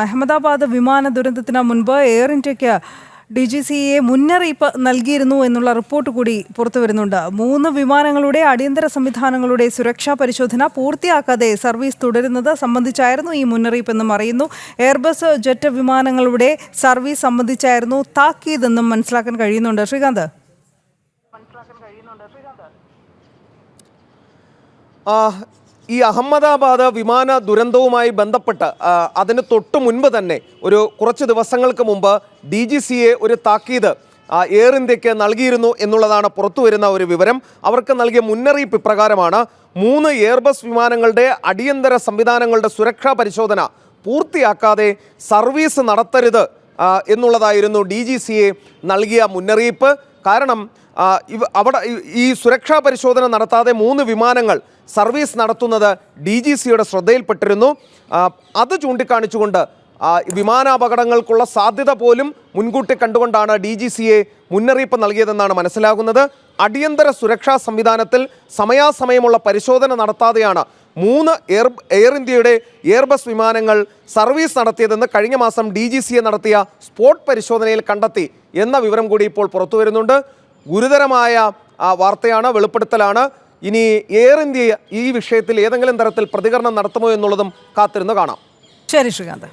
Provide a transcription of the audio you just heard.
അഹമ്മദാബാദ് വിമാന ദുരന്തത്തിന് മുൻപ് എയർ ഇന്ത്യയ്ക്ക് ഡി ജി സി എ മുന്നറിയിപ്പ് നൽകിയിരുന്നു എന്നുള്ള റിപ്പോർട്ട് കൂടി പുറത്തു വരുന്നുണ്ട്. മൂന്ന് വിമാനങ്ങളുടെ അടിയന്തര സംവിധാനങ്ങളുടെ സുരക്ഷാ പരിശോധന പൂർത്തിയാക്കാതെ സർവീസ് തുടരുന്നത് സംബന്ധിച്ചായിരുന്നു ഈ മുന്നറിയിപ്പെന്നും അറിയുന്നു. എയർബസ് ജെറ്റ് വിമാനങ്ങളുടെ സർവീസ് സംബന്ധിച്ചായിരുന്നു താക്കീതെന്നും മനസ്സിലാക്കാൻ കഴിയുന്നുണ്ട്. ശ്രീകാന്ത്. ആ, ഈ അഹമ്മദാബാദ് വിമാന ദുരന്തവുമായി ബന്ധപ്പെട്ട് അതിന് തൊട്ട് മുൻപ് തന്നെ ഒരു കുറച്ച് ദിവസങ്ങൾക്ക് മുമ്പ് ഡി ജി സിയെ ഒരു താക്കീത് എയർ ഇന്ത്യയ്ക്ക് നൽകിയിരുന്നു എന്നുള്ളതാണ് പുറത്തു വരുന്ന ഒരു വിവരം. അവർക്ക് നൽകിയ മുന്നറിയിപ്പ് ഇപ്രകാരമാണ് മൂന്ന് എയർബസ് വിമാനങ്ങളുടെ അടിയന്തര സംവിധാനങ്ങളുടെ സുരക്ഷാ പരിശോധന പൂർത്തിയാക്കാതെ സർവീസ് നടത്തരുത് എന്നുള്ളതായിരുന്നു ഡി നൽകിയ മുന്നറിയിപ്പ്. കാരണം ഇവ അവിടെ ഈ- സുരക്ഷാ പരിശോധന നടത്താതെ മൂന്ന് വിമാനങ്ങൾ സർവീസ് നടത്തുന്നത് ഡി ജി സിയുടെ ശ്രദ്ധയിൽപ്പെട്ടിരുന്നു. അത് ചൂണ്ടിക്കാണിച്ചുകൊണ്ട് വിമാനാപകടങ്ങൾക്കുള്ള സാധ്യത പോലും മുൻകൂട്ടി കണ്ടുകൊണ്ടാണ് ഡി ജി സിയെ മുന്നറിയിപ്പ് നൽകിയതെന്നാണ് മനസ്സിലാകുന്നത്. അടിയന്തര സുരക്ഷാ സംവിധാനത്തിൽ സമയാസമയമുള്ള പരിശോധന നടത്താതെയാണ് മൂന്ന് എയർ എയർ ഇന്ത്യയുടെ എയർബസ് വിമാനങ്ങൾ സർവീസ് നടത്തിയതെന്ന് കഴിഞ്ഞ മാസം ഡി ജി സിയെ നടത്തിയ സ്പോട്ട് പരിശോധനയിൽ കണ്ടെത്തി എന്ന വിവരം കൂടി ഇപ്പോൾ പുറത്തു വരുന്നുണ്ട്. ഗുരുതരമായ വാർത്തയാണ് വെളിപ്പെടുത്തലാണ്. ഇനി എയർ ഇന്ത്യ ഈ വിഷയത്തിൽ ഏതെങ്കിലും തരത്തിൽ പ്രതികരണം നടത്തുമോ എന്നുള്ളതും കാത്തിരുന്ന് കാണാം. ശരി ശ്രീകാന്ത്.